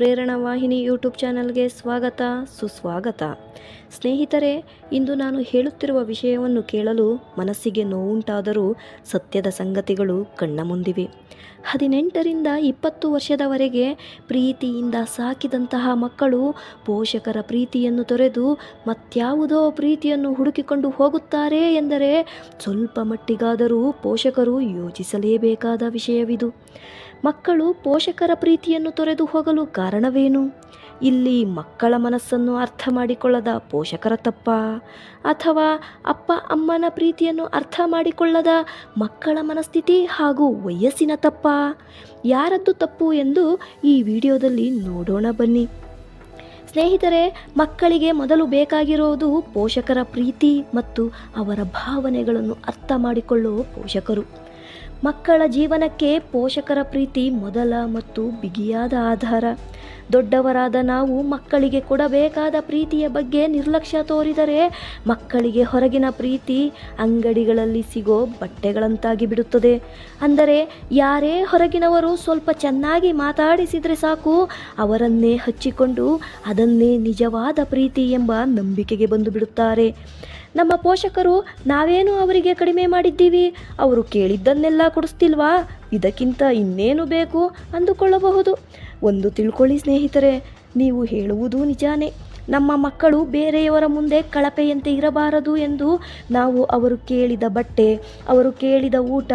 ಪ್ರೇರಣಾ ವಾಹಿನಿ ಯೂಟ್ಯೂಬ್ ಚಾನಲ್ಗೆ ಸ್ವಾಗತ, ಸುಸ್ವಾಗತ. ಸ್ನೇಹಿತರೆ, ಇಂದು ನಾನು ಹೇಳುತ್ತಿರುವ ವಿಷಯವನ್ನು ಕೇಳಲು ಮನಸ್ಸಿಗೆ ನೋವುಂಟಾದರೂ ಸತ್ಯದ ಸಂಗತಿಗಳು ಕಣ್ಣ ಮುಂದಿವೆ. ಹದಿನೆಂಟರಿಂದ ಇಪ್ಪತ್ತು ವರ್ಷದವರೆಗೆ ಪ್ರೀತಿಯಿಂದ ಸಾಕಿದಂತಹ ಮಕ್ಕಳು ಪೋಷಕರ ಪ್ರೀತಿಯನ್ನು ತೊರೆದು ಮತ್ಯಾವುದೋ ಪ್ರೀತಿಯನ್ನು ಹುಡುಕಿಕೊಂಡು ಹೋಗುತ್ತಾರೆ ಎಂದರೆ ಸ್ವಲ್ಪ ಮಟ್ಟಿಗಾದರೂ ಪೋಷಕರು ಯೋಚಿಸಲೇಬೇಕಾದ ವಿಷಯವಿದು. ಮಕ್ಕಳು ಪೋಷಕರ ಪ್ರೀತಿಯನ್ನು ತೊರೆದು ಹೋಗಲು ಕಾರಣವೇನು? ಇಲ್ಲಿ ಮಕ್ಕಳ ಮನಸ್ಸನ್ನು ಅರ್ಥ ಮಾಡಿಕೊಳ್ಳದ ಪೋಷಕರ ತಪ್ಪ? ಅಥವಾ ಅಪ್ಪ ಅಮ್ಮನ ಪ್ರೀತಿಯನ್ನು ಅರ್ಥ ಮಾಡಿಕೊಳ್ಳದ ಮಕ್ಕಳ ಮನಸ್ಥಿತಿ ಹಾಗೂ ವಯಸ್ಸಿನ ತಪ್ಪ? ಯಾರದ್ದು ತಪ್ಪು ಎಂದು ಈ ವಿಡಿಯೋದಲ್ಲಿ ನೋಡೋಣ ಬನ್ನಿ. ಸ್ನೇಹಿತರೆ, ಮಕ್ಕಳಿಗೆ ಮೊದಲು ಬೇಕಾಗಿರುವುದು ಪೋಷಕರ ಪ್ರೀತಿ ಮತ್ತು ಅವರ ಭಾವನೆಗಳನ್ನು ಅರ್ಥ ಮಾಡಿಕೊಳ್ಳುವ ಪೋಷಕರು. ಮಕ್ಕಳ ಜೀವನಕ್ಕೆ ಪೋಷಕರ ಪ್ರೀತಿ ಮೊದಲ ಮತ್ತು ಬಿಗಿಯಾದ ಆಧಾರ. ದೊಡ್ಡವರಾದ ನಾವು ಮಕ್ಕಳಿಗೆ ಕೊಡಬೇಕಾದ ಪ್ರೀತಿಯ ಬಗ್ಗೆ ನಿರ್ಲಕ್ಷ್ಯ ತೋರಿದರೆ ಮಕ್ಕಳಿಗೆ ಹೊರಗಿನ ಪ್ರೀತಿ ಅಂಗಡಿಗಳಲ್ಲಿ ಸಿಗೋ ಬಟ್ಟೆಗಳಂತಾಗಿ ಬಿಡುತ್ತದೆ. ಅಂದರೆ ಯಾರೇ ಹೊರಗಿನವರು ಸ್ವಲ್ಪ ಚೆನ್ನಾಗಿ ಮಾತಾಡಿಸಿದರೆ ಸಾಕು, ಅವರನ್ನೇ ಹಚ್ಚಿಕೊಂಡು ಅದನ್ನೇ ನಿಜವಾದ ಪ್ರೀತಿ ಎಂಬ ನಂಬಿಕೆಗೆ ಬಂದು ಬಿಡುತ್ತಾರೆ. ನಮ್ಮ ಪೋಷಕರು ನಾವೇನು ಅವರಿಗೆ ಕಡಿಮೆ ಮಾಡಿದ್ದೀವಿ? ಅವರು ಕೇಳಿದ್ದನ್ನೆಲ್ಲ ಕೊಡಿಸ್ತಿಲ್ವಾ? ಇದಕ್ಕಿಂತ ಇನ್ನೇನು ಬೇಕು ಅಂದುಕೊಳ್ಳಬಹುದು. ಒಂದು ತಿಳ್ಕೊಳ್ಳಿ ಸ್ನೇಹಿತರೆ, ನೀವು ಹೇಳುವುದು ನಿಜಾನೇ. ನಮ್ಮ ಮಕ್ಕಳು ಬೇರೆಯವರ ಮುಂದೆ ಕಳಪೆಯಂತೆ ಇರಬಾರದು ಎಂದು ನಾವು ಅವರು ಕೇಳಿದ ಬಟ್ಟೆ, ಅವರು ಕೇಳಿದ ಊಟ,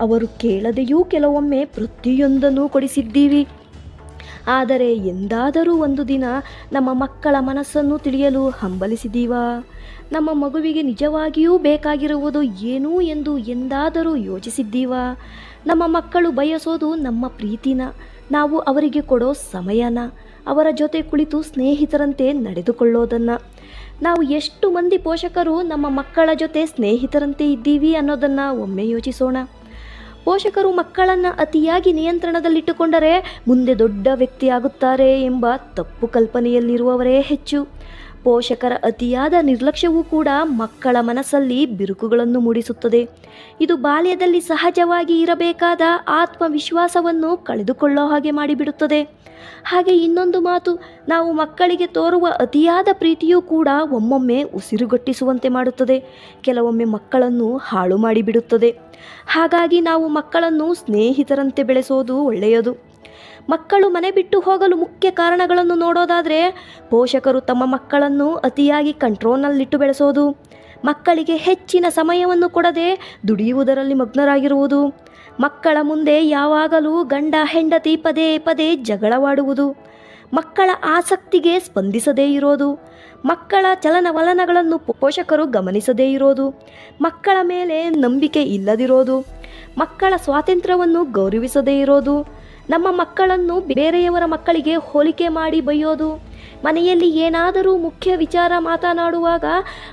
ಅವರು ಕೇಳದೆಯೂ ಕೆಲವೊಮ್ಮೆ ಪ್ರತಿಯೊಂದನ್ನು ಕೊಡಿಸಿದ್ದೀವಿ. ಆದರೆ ಎಂದಾದರೂ ಒಂದು ದಿನ ನಮ್ಮ ಮಕ್ಕಳ ಮನಸ್ಸನ್ನು ತಿಳಿಯಲು ಹಂಬಲಿಸಿದೀವಾ? ನಮ್ಮ ಮಗುವಿಗೆ ನಿಜವಾಗಿಯೂ ಬೇಕಾಗಿರುವುದು ಏನು ಎಂದು ಎಂದಾದರೂ ಯೋಚಿಸಿದ್ದೀವಾ? ನಮ್ಮ ಮಕ್ಕಳು ಬಯಸೋದು ನಮ್ಮ ಪ್ರೀತಿನ, ನಾವು ಅವರಿಗೆ ಕೊಡೋ ಸಮಯನ, ಅವರ ಜೊತೆ ಕುಳಿತು ಸ್ನೇಹಿತರಂತೆ ನಡೆದುಕೊಳ್ಳೋದನ್ನು. ನಾವು ಎಷ್ಟು ಮಂದಿ ಪೋಷಕರು ನಮ್ಮ ಮಕ್ಕಳ ಜೊತೆ ಸ್ನೇಹಿತರಂತೆ ಇದ್ದೀವಿ ಅನ್ನೋದನ್ನು ಒಮ್ಮೆ ಯೋಚಿಸೋಣ. ಪೋಷಕರು ಮಕ್ಕಳನ್ನು ಅತಿಯಾಗಿ ನಿಯಂತ್ರಣದಲ್ಲಿಟ್ಟುಕೊಂಡರೆ ಮುಂದೆ ದೊಡ್ಡ ವ್ಯಕ್ತಿಯಾಗುತ್ತಾರೆ ಎಂಬ ತಪ್ಪು ಕಲ್ಪನೆಯಲ್ಲಿರುವವರೇ ಹೆಚ್ಚು. ಪೋಷಕರ ಅತಿಯಾದ ನಿರ್ಲಕ್ಷ್ಯವೂ ಕೂಡ ಮಕ್ಕಳ ಮನಸ್ಸಲ್ಲಿ ಬಿರುಕುಗಳನ್ನು ಮೂಡಿಸುತ್ತದೆ. ಇದು ಬಾಲ್ಯದಲ್ಲಿ ಸಹಜವಾಗಿ ಇರಬೇಕಾದ ಆತ್ಮವಿಶ್ವಾಸವನ್ನು ಕಳೆದುಕೊಳ್ಳೋ ಹಾಗೆ ಮಾಡಿಬಿಡುತ್ತದೆ. ಹಾಗೆ ಇನ್ನೊಂದು ಮಾತು, ನಾವು ಮಕ್ಕಳಿಗೆ ತೋರುವ ಅತಿಯಾದ ಪ್ರೀತಿಯೂ ಕೂಡ ಒಮ್ಮೊಮ್ಮೆ ಉಸಿರುಗಟ್ಟಿಸುವಂತೆ ಮಾಡುತ್ತದೆ. ಕೆಲವೊಮ್ಮೆ ಮಕ್ಕಳನ್ನು ಹಾಳು ಮಾಡಿಬಿಡುತ್ತದೆ. ಹಾಗಾಗಿ ನಾವು ಮಕ್ಕಳನ್ನು ಸ್ನೇಹಿತರಂತೆ ಬೆಳೆಸೋದು ಒಳ್ಳೆಯದು. ಮಕ್ಕಳು ಮನೆ ಬಿಟ್ಟು ಹೋಗಲು ಮುಖ್ಯ ಕಾರಣಗಳನ್ನು ನೋಡೋದಾದರೆ ಪೋಷಕರು ತಮ್ಮ ಮಕ್ಕಳನ್ನು ಅತಿಯಾಗಿ ಕಂಟ್ರೋಲ್ನಲ್ಲಿಟ್ಟು ಬೆಳೆಸೋದು, ಮಕ್ಕಳಿಗೆ ಹೆಚ್ಚಿನ ಸಮಯವನ್ನು ಕೊಡದೆ ದುಡಿಯುವುದರಲ್ಲಿ ಮಗ್ನರಾಗಿರುವುದು, ಮಕ್ಕಳ ಮುಂದೆ ಯಾವಾಗಲೂ ಗಂಡ, ಹೆಂಡತಿ ಪದೇ ಪದೇ ಜಗಳವಾಡುವುದು, ಮಕ್ಕಳ ಆಸಕ್ತಿಗೆ ಸ್ಪಂದಿಸದೇ ಇರೋದು, ಮಕ್ಕಳ ಚಲನವಲನಗಳನ್ನು ಪೋಷಕರು ಗಮನಿಸದೇ ಇರೋದು, ಮಕ್ಕಳ ಮೇಲೆ ನಂಬಿಕೆ ಇಲ್ಲದಿರೋದು, ಮಕ್ಕಳ ಸ್ವಾತಂತ್ರ್ಯವನ್ನು ಗೌರವಿಸದೇ ಇರೋದು ನಮ್ಮ ಮಕ್ಕಳನ್ನು ಬೇರೆಯವರ ಮಕ್ಕಳಿಗೆ ಹೋಲಿಕೆ ಮಾಡಿ ಬೈಯೋದು ಮನೆಯಲ್ಲಿ ಏನಾದರೂ ಮುಖ್ಯ ವಿಚಾರ ಮಾತನಾಡುವಾಗ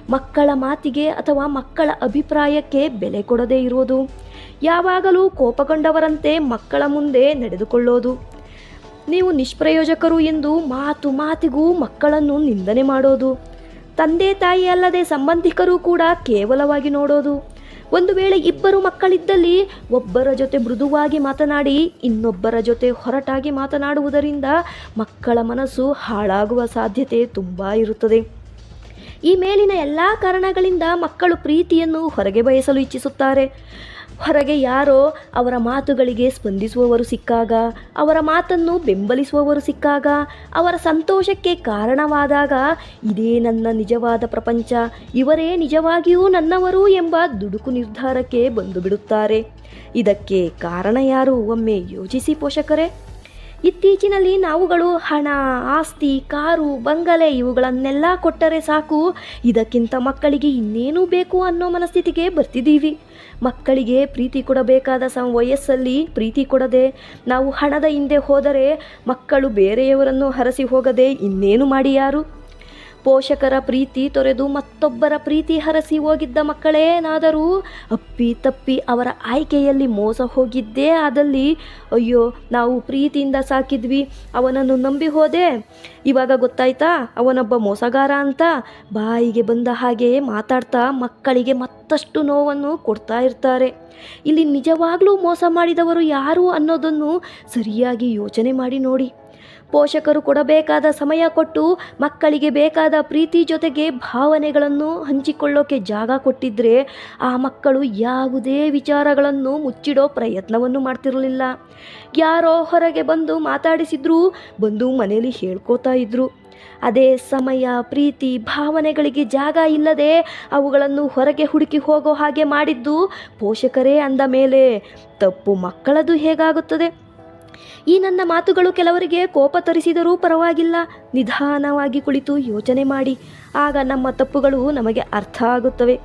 ಮಕ್ಕಳ ಮಾತಿಗೆ ಅಥವಾ ಮಕ್ಕಳ ಅಭಿಪ್ರಾಯಕ್ಕೆ ಬೆಲೆ ಕೊಡದೇ ಇರುವುದು. ಯಾವಾಗಲೂ ಕೋಪಗೊಂಡವರಂತೆ ಮಕ್ಕಳ ಮುಂದೆ ನಡೆದುಕೊಳ್ಳೋದು. ನೀವು ನಿಷ್ಪ್ರಯೋಜಕರು ಎಂದು ಮಾತು ಮಾತಿಗೂ ಮಕ್ಕಳನ್ನು ನಿಂದನೆ ಮಾಡೋದು. ತಂದೆ ತಾಯಿ ಅಲ್ಲದೆ ಸಂಬಂಧಿಕರು ಕೂಡ ಕೇವಲವಾಗಿ ನೋಡೋದು. ಒಂದು ವೇಳೆ ಇಬ್ಬರು ಮಕ್ಕಳಿದ್ದಲ್ಲಿ ಒಬ್ಬರ ಜೊತೆ ಮೃದುವಾಗಿ ಮಾತನಾಡಿ, ಇನ್ನೊಬ್ಬರ ಜೊತೆ ಹೊರಟಾಗಿ ಮಾತನಾಡುವುದರಿಂದ ಮಕ್ಕಳ ಮನಸ್ಸು ಹಾಳಾಗುವ ಸಾಧ್ಯತೆ ತುಂಬ ಇರುತ್ತದೆ. ಈ ಮೇಲಿನ ಎಲ್ಲ ಕಾರಣಗಳಿಂದ ಮಕ್ಕಳು ಪ್ರೀತಿಯನ್ನು ಹೊರಗೆ ಬಯಸಲು ಇಚ್ಛಿಸುತ್ತಾರೆ. ಹೊರಗೆ ಯಾರೋ ಅವರ ಮಾತುಗಳಿಗೆ ಸ್ಪಂದಿಸುವವರು ಸಿಕ್ಕಾಗ, ಅವರ ಮಾತನ್ನು ಬೆಂಬಲಿಸುವವರು ಸಿಕ್ಕಾಗ, ಅವರ ಸಂತೋಷಕ್ಕೆ ಕಾರಣವಾದಾಗ, ಇದೇ ನನ್ನ ನಿಜವಾದ ಪ್ರಪಂಚ, ಇವರೇ ನಿಜವಾಗಿಯೂ ನನ್ನವರು ಎಂಬ ದುಡುಕು ನಿರ್ಧಾರಕ್ಕೆ ಬಂದು ಬಿಡುತ್ತಾರೆ ಇದಕ್ಕೆ ಕಾರಣ ಯಾರು ಒಮ್ಮೆ ಯೋಚಿಸಿ ಪೋಷಕರೇ? ಇತ್ತೀಚಿನಲ್ಲಿ ನಾವುಗಳು ಹಣ, ಆಸ್ತಿ, ಕಾರು, ಬಂಗಲೆ ಇವುಗಳನ್ನೆಲ್ಲ ಕೊಟ್ಟರೆ ಸಾಕು. ಇದಕ್ಕಿಂತ ಮಕ್ಕಳಿಗೆ ಇನ್ನೇನು ಬೇಕು ಅನ್ನೋ ಮನಸ್ಥಿತಿಗೆ ಬರ್ತಿದ್ದೀವಿ. ಮಕ್ಕಳಿಗೆ ಪ್ರೀತಿ ಕೊಡಬೇಕಾದ ಸಂ ವಯಸ್ಸಲ್ಲಿ ಪ್ರೀತಿ ಕೊಡದೆ ನಾವು ಹಣದ ಹಿಂದೆ ಹೋದರೆ ಮಕ್ಕಳು ಬೇರೆಯವರನ್ನು ಹರಸಿ ಹೋಗದೆ ಇನ್ನೇನು ಮಾಡಿ ಯಾರು? ಪೋಷಕರ ಪ್ರೀತಿ ತೊರೆದು ಮತ್ತೊಬ್ಬರ ಪ್ರೀತಿ ಹರಸಿ ಹೋಗಿದ್ದ ಮಕ್ಕಳೇನಾದರೂ ಅಪ್ಪಿ ತಪ್ಪಿ ಅವರ ಆಯ್ಕೆಯಲ್ಲಿ ಮೋಸ ಹೋಗಿದ್ದೇ ಆದಲ್ಲಿ, ಅಯ್ಯೋ, ನಾವು ಪ್ರೀತಿಯಿಂದ ಸಾಕಿದ್ವಿ, ಅವನನ್ನು ನಂಬಿ ಹೋದೆ. ಇವಾಗ ಗೊತ್ತಾಯ್ತಾ, ಅವನೊಬ್ಬ ಮೋಸಗಾರ ಅಂತ? ಬಾಯಿಗೆ ಬಂದ ಹಾಗೆ ಮಾತಾಡ್ತಾ ಮಕ್ಕಳಿಗೆ ಮತ್ತಷ್ಟು ನೋವನ್ನು ಕೊಡ್ತಾ ಇರ್ತಾರೆ. ಇಲ್ಲಿ ನಿಜವಾಗ್ಲೂ ಮೋಸ ಮಾಡಿದವರು ಯಾರು ಅನ್ನೋದನ್ನು ಸರಿಯಾಗಿ ಯೋಚನೆ ಮಾಡಿ ನೋಡಿ. ಪೋಷಕರು ಕೊಡಬೇಕಾದ ಸಮಯ ಕೊಟ್ಟು ಮಕ್ಕಳಿಗೆ ಬೇಕಾದ ಪ್ರೀತಿ ಜೊತೆಗೆ ಭಾವನೆಗಳನ್ನು ಹಂಚಿಕೊಳ್ಳೋಕೆ ಜಾಗ ಕೊಟ್ಟಿದ್ದರೆ ಆ ಮಕ್ಕಳು ಯಾವುದೇ ವಿಚಾರಗಳನ್ನು ಮುಚ್ಚಿಡೋ ಪ್ರಯತ್ನವನ್ನು ಮಾಡ್ತಿರಲಿಲ್ಲ. ಯಾರೋ ಹೊರಗೆ ಬಂದು ಮಾತಾಡಿಸಿದ್ರು ಬಂದು ಮನೆಯಲ್ಲಿ ಹೇಳ್ಕೋತಾ ಇದ್ರು. ಅದೇ ಸಮಯ, ಪ್ರೀತಿ, ಭಾವನೆಗಳಿಗೆ ಜಾಗ ಇಲ್ಲದೆ ಅವುಗಳನ್ನು ಹೊರಗೆ ಹುಡುಕಿ ಹೋಗೋ ಹಾಗೆ ಮಾಡಿದ್ದು ಪೋಷಕರೇ ಅಂದ ಮೇಲೆ ತಪ್ಪು ಮಕ್ಕಳದು ಹೇಗಾಗುತ್ತದೆ? ಈ ನನ್ನ ಮಾತುಗಳು ಕೆಲವರಿಗೆ ಕೋಪ ತರಿಸಿದರೂ ಪರವಾಗಿಲ್ಲ. ನಿಧಾನವಾಗಿ ಕುಳಿತು ಯೋಚನೆ ಮಾಡಿ. ಆಗ ನಮ್ಮ ತಪ್ಪುಗಳು ನಮಗೆ ಅರ್ಥ ಆಗುತ್ತವೆ.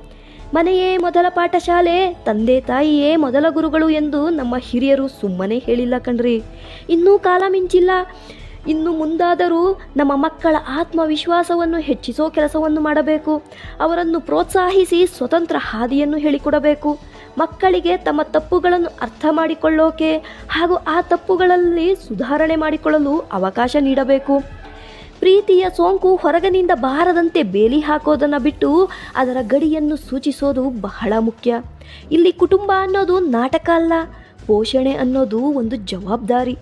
ಮನೆಯೇ ಮೊದಲ ಪಾಠಶಾಲೆ, ತಂದೆ ತಾಯಿಯೇ ಮೊದಲ ಗುರುಗಳು ಎಂದು ನಮ್ಮ ಹಿರಿಯರು ಸುಮ್ಮನೆ ಹೇಳಿಲ್ಲ ಕಣ್ರಿ. ಇನ್ನೂ ಕಾಲ ಮಿಂಚಿಲ್ಲ. ಇನ್ನು ಮುಂದಾದರೂ ನಮ್ಮ ಮಕ್ಕಳ ಆತ್ಮವಿಶ್ವಾಸವನ್ನು ಹೆಚ್ಚಿಸೋ ಕೆಲಸವನ್ನು ಮಾಡಬೇಕು. ಅವರನ್ನು ಪ್ರೋತ್ಸಾಹಿಸಿ ಸ್ವತಂತ್ರ ಹಾದಿಯನ್ನು ಹೇಳಿಕೊಡಬೇಕು. ಮಕ್ಕಳಿಗೆ ತಮ್ಮ ತಪ್ಪುಗಳನ್ನು ಅರ್ಥ ಮಾಡಿಕೊಳ್ಳೋಕೆ ಹಾಗೂ ಆ ತಪ್ಪುಗಳಲ್ಲಿ ಸುಧಾರಣೆ ಮಾಡಿಕೊಳ್ಳಲು ಅವಕಾಶ ನೀಡಬೇಕು. ಪ್ರೀತಿಯ ಸೋಂಕು ಹೊರಗಿನಿಂದ ಬಾರದಂತೆ ಬೇಲಿ ಹಾಕೋದನ್ನು ಬಿಟ್ಟು ಅದರ ಗಡಿಯನ್ನು ಸೂಚಿಸೋದು ಬಹಳ ಮುಖ್ಯ. ಇಲ್ಲಿ ಕುಟುಂಬ ಅನ್ನೋದು ನಾಟಕ ಅಲ್ಲ, ಪೋಷಣೆ ಅನ್ನೋದು ಒಂದು ಜವಾಬ್ದಾರಿ.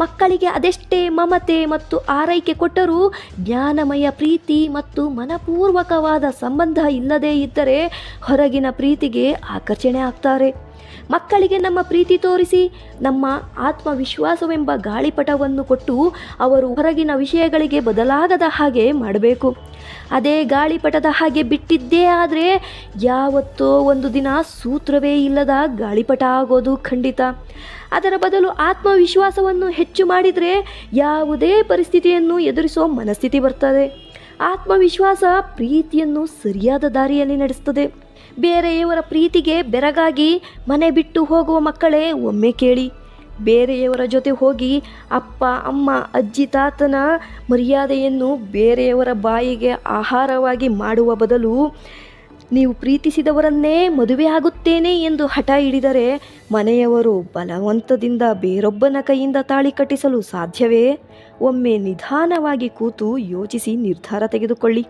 ಮಕ್ಕಳಿಗೆ ಅದೆಷ್ಟೇ ಮಮತೆ ಮತ್ತು ಆರೈಕೆ ಕೊಟ್ಟರೂ ಜ್ಞಾನಮಯ ಪ್ರೀತಿ ಮತ್ತು ಮನಪೂರ್ವಕವಾದ ಸಂಬಂಧ ಇಲ್ಲದೇ ಇದ್ದರೆ ಹೊರಗಿನ ಪ್ರೀತಿಗೆ ಆಕರ್ಷಣೆ ಆಗ್ತಾರೆ. ಮಕ್ಕಳಿಗೆ ನಮ್ಮ ಪ್ರೀತಿ ತೋರಿಸಿ ನಮ್ಮ ಆತ್ಮವಿಶ್ವಾಸವೆಂಬ ಗಾಳಿಪಟವನ್ನು ಕೊಟ್ಟು ಅವರು ಹೊರಗಿನ ವಿಷಯಗಳಿಗೆ ಬದಲಾಗದ ಹಾಗೆ ಮಾಡಬೇಕು. ಅದೇ ಗಾಳಿಪಟದ ಹಾಗೆ ಬಿಟ್ಟಿದ್ದೇ ಆದರೆ ಯಾವತ್ತೋ ಒಂದು ದಿನ ಸೂತ್ರವೇ ಇಲ್ಲದ ಗಾಳಿಪಟ ಆಗೋದು ಖಂಡಿತ. ಅದರ ಬದಲು ಆತ್ಮವಿಶ್ವಾಸವನ್ನು ಹೆಚ್ಚು ಮಾಡಿದರೆ ಯಾವುದೇ ಪರಿಸ್ಥಿತಿಯನ್ನು ಎದುರಿಸೋ ಮನಸ್ಥಿತಿ ಬರ್ತದೆ. ಆತ್ಮವಿಶ್ವಾಸ ಪ್ರೀತಿಯನ್ನು ಸರಿಯಾದ ದಾರಿಯಲ್ಲಿ ನಡೆಸ್ತದೆ. ಬೇರೆಯವರ ಪ್ರೀತಿಗೆ ಬೆರಗಾಗಿ ಮನೆ ಬಿಟ್ಟು ಹೋಗುವ ಮಕ್ಕಳೇ, ಒಮ್ಮೆ ಕೇಳಿ. ಬೇರೆಯವರ ಜೊತೆ ಹೋಗಿ ಅಪ್ಪ, ಅಮ್ಮ, ಅಜ್ಜಿ, ತಾತನ ಮರ್ಯಾದೆಯನ್ನು ಬೇರೆಯವರ ಬಾಯಿಗೆ ಆಹಾರವಾಗಿ ಮಾಡುವ ಬದಲು ನೀವು ಪ್ರೀತಿಸಿದವರನ್ನೇ ಮದುವೆ ಆಗುತ್ತೇನೆ ಎಂದು ಹಠ ಹಿಡಿದರೆ ಮನೆಯವರು ಬಲವಂತದಿಂದ ಬೇರೊಬ್ಬನ ಕೈಯಿಂದ ತಾಳಿ ಕಟ್ಟಿಸಲು ಸಾಧ್ಯವೇ? ಒಮ್ಮೆ ನಿಧಾನವಾಗಿ ಕೂತು ಯೋಚಿಸಿ ನಿರ್ಧಾರ ತೆಗೆದುಕೊಳ್ಳಿ.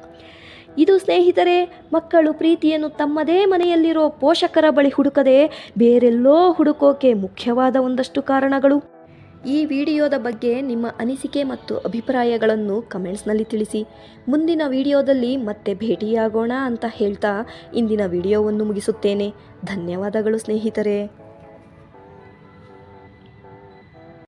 ಇದು ಸ್ನೇಹಿತರೆ, ಮಕ್ಕಳು ಪ್ರೀತಿಯನ್ನು ತಮ್ಮದೇ ಮನೆಯಲ್ಲಿರೋ ಪೋಷಕರ ಬಳಿ ಹುಡುಕದೆ ಬೇರೆಲ್ಲೋ ಹುಡುಕೋಕೆ ಮುಖ್ಯವಾದ ಒಂದಷ್ಟು ಕಾರಣಗಳು. ಈ ವಿಡಿಯೋದ ಬಗ್ಗೆ ನಿಮ್ಮ ಅನಿಸಿಕೆ ಮತ್ತು ಅಭಿಪ್ರಾಯಗಳನ್ನು ಕಮೆಂಟ್ಸ್ನಲ್ಲಿ ತಿಳಿಸಿ. ಮುಂದಿನ ವಿಡಿಯೋದಲ್ಲಿ ಮತ್ತೆ ಭೇಟಿಯಾಗೋಣ ಅಂತ ಹೇಳ್ತಾ ಇಂದಿನ ವಿಡಿಯೋವನ್ನು ಮುಗಿಸುತ್ತೇನೆ. ಧನ್ಯವಾದಗಳು ಸ್ನೇಹಿತರೆ.